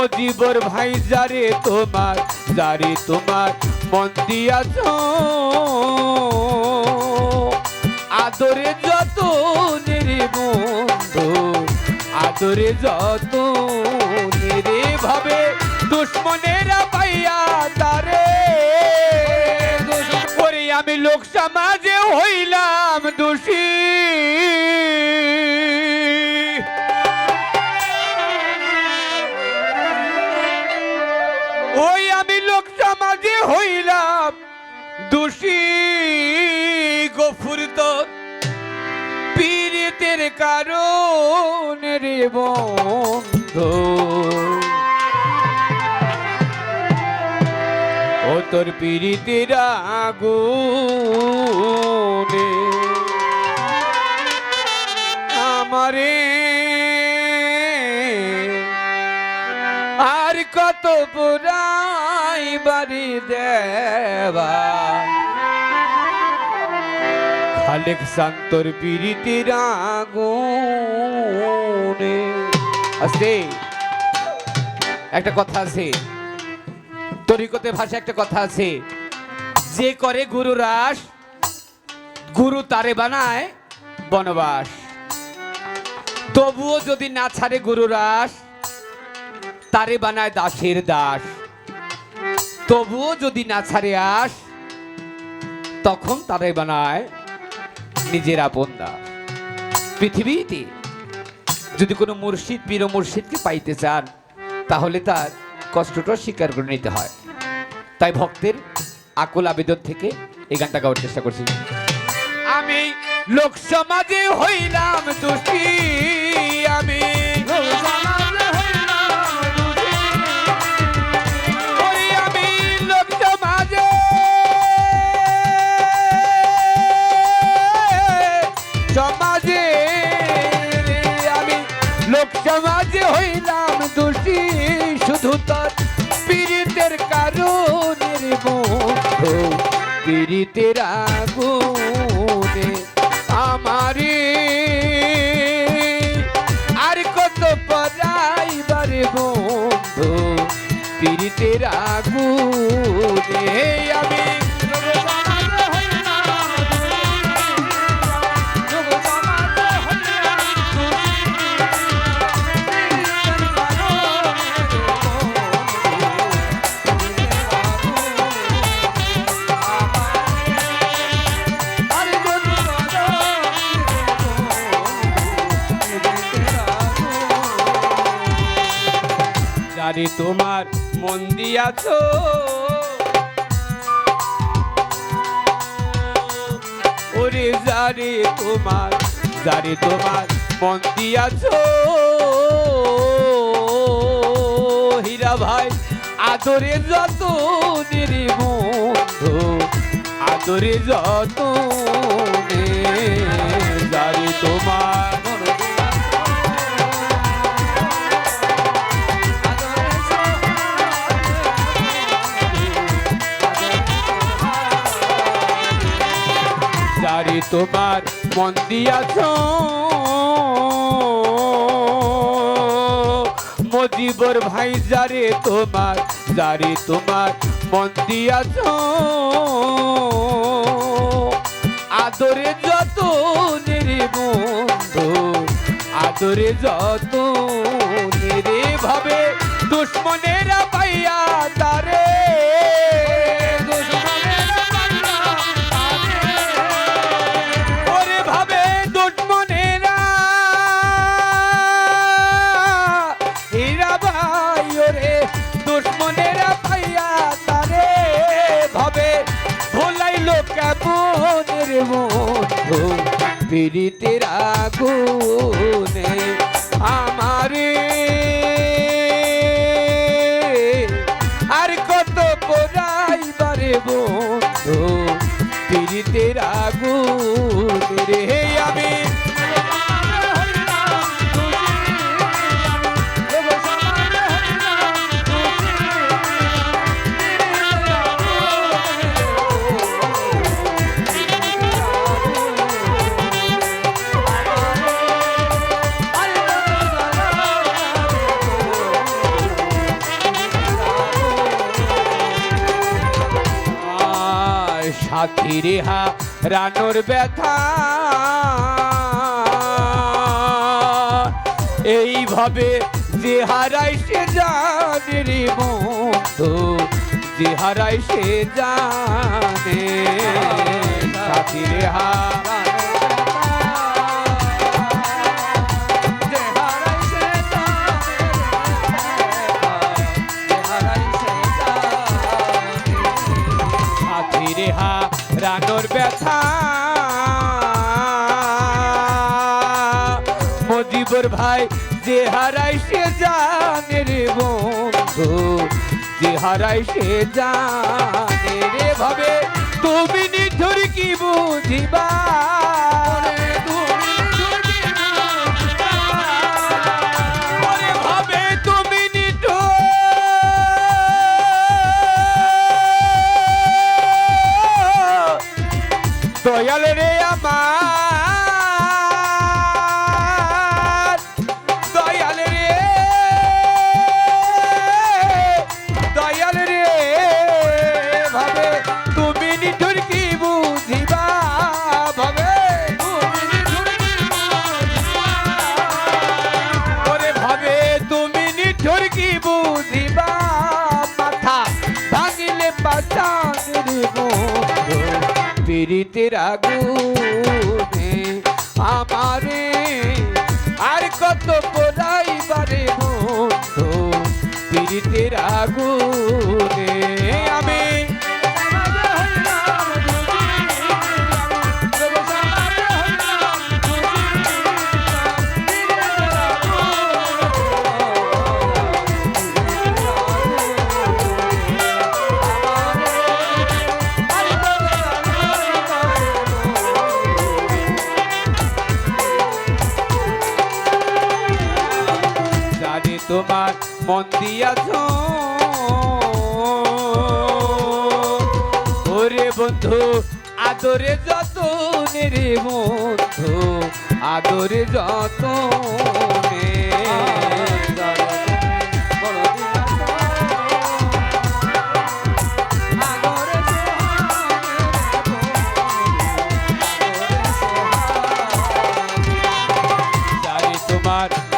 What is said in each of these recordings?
মজিবর ভাই, যারে তোমার যারে তোমার মন দিয়াছ। আদরে যত রে বন্ধু, আদরে যত রে ভাবে দুশ্মনেরা পাইয়া তারে। আমি লোক সমাজে হইলাম দোষী। দোষী গফুর তো পীড়িতের কারণ রে বন্ধু। ও তোর পীড়িতের আগুনে। আমারে আর কত পুরাই বাড়ি দেবা। খালেক শান্তর পীড়িতের আগুনে আছে একটা কথা আছে। তরিকতে ভাষা একটা কথা আছে। যে করে গুরু রাস, গুরু তারে বানায় বনবাস। তবুও যদি না ছাড়ে গুরু রাস, তারে বানায় দাসের দাস। তবুও যদি না ছাড়ে আস, তখন তারে বানায় নিজের আপন না পৃথিবীতে যদি কোনো মুর্শিদ ও মুর্শিদকে পাইতে চান, তাহলে তার কষ্টটা স্বীকার করে নিতে হয়। তাই ভক্তের আকুল আবেদন থেকে এই গানটা গাওয়ার চেষ্টা করছি। আমি লোক সমাজে হইলাম দোষী পীড়িতের রাগুনে আমারে। আর কত পরাইবারে বন্ধু পীড়িতের রাগুনে আমি তোমার মন দিয়াছ। ওরে জানি তোমার জানি তোমার মন দিয়াছ। হীরা ভাই, আদরে যত নিরি বন্ধু, আদরে যত জানি তোমার তোমার মন দিয়াছ। মজিবর ভাই যারে তোমার যারে তোমার মন দিয়াছ। আদরে যত রে বন্ধু, আদরে যত রে ভাবে দুশ্মনেরা পাইয়া ভোলাইলো মধ্যে পীড়িতের আগুনে আমারে। আর কত পোড়াইবারে বন্ধু পীড়িতের আগুন রে আমি সাথী রেহা রানোর ব্যথা। এইভাবে যে হারাই সে জানে রে বন্ধু, যে হারাই সে জানে। সাথী রেহা মজিবর ভাই, যে হারাই সে জানে রে বন্ধু, যে হারাই সে জানে রে ভাবে, তুমি নিঠুর কি বুঝিবা? পীড়িতের আগুনে আমারে আর কত বোলাই পারে পীড়িতের আগুনে আমি দিয়াছ। ওরে বন্ধু আদরে যত রে বন্ধু আদরে যত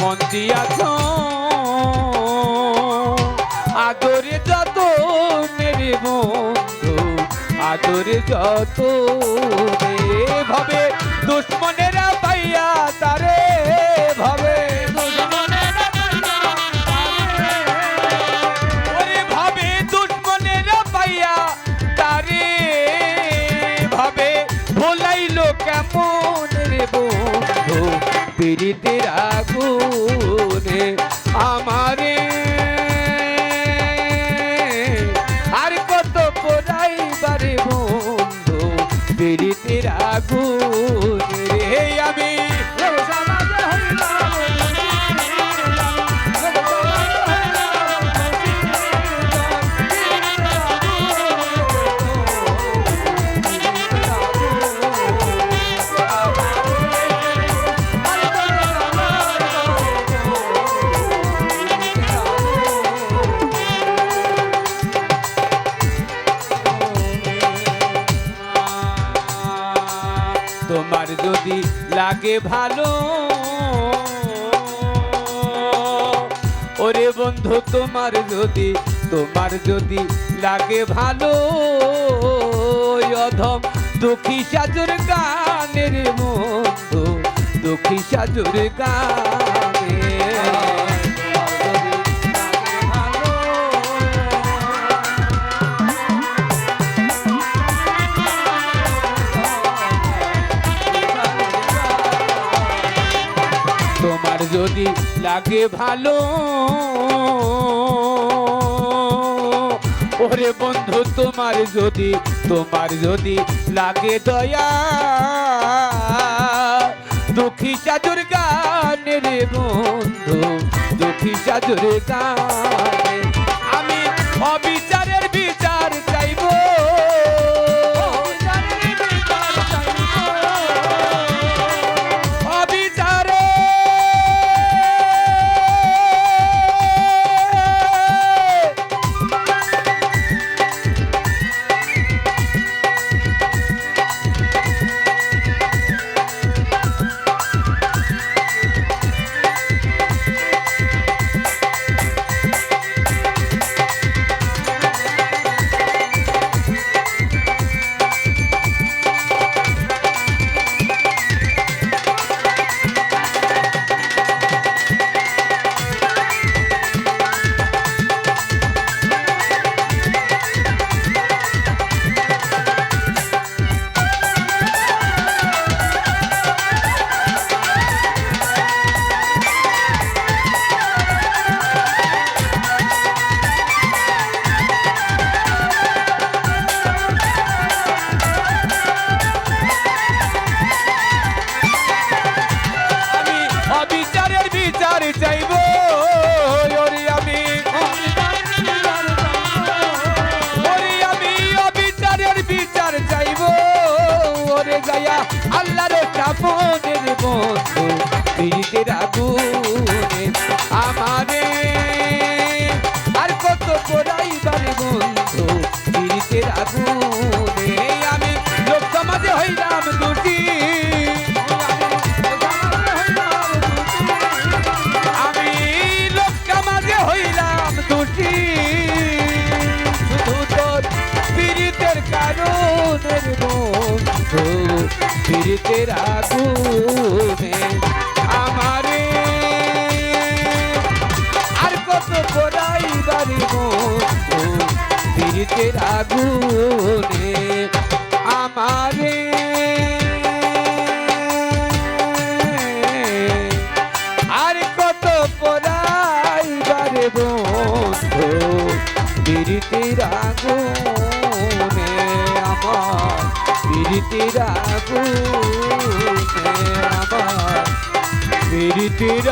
মন দিয়াছ আদরে যত মেরে বন্ধু, আদরে যত ভাবে। দুশ্মনেরা পাইয়া তারে ভাবে। কেমন রে বন্ধু, পীড়িতের আগুনে তোমার যদি লাগে ভালো। ওরে বন্ধু, তোমার যদি তোমার যদি লাগে ভালো অধম দুঃখী সাজুর গানের বন্ধু দুঃখী সাজুর গানে। লাগে ভালো। ওরে বন্ধু, তোমার যদি তোমার যদি লাগে দয়া, দুঃখী চাদুর গানের রে বন্ধু, দুঃখী চাদুর গানে। পীড়িতের আগুনে আমারে। আর কত পড়াই আমারে। আর কত বাড়ি বন্ধু পীড়িতের পীড়িতের আমার পীড়িতের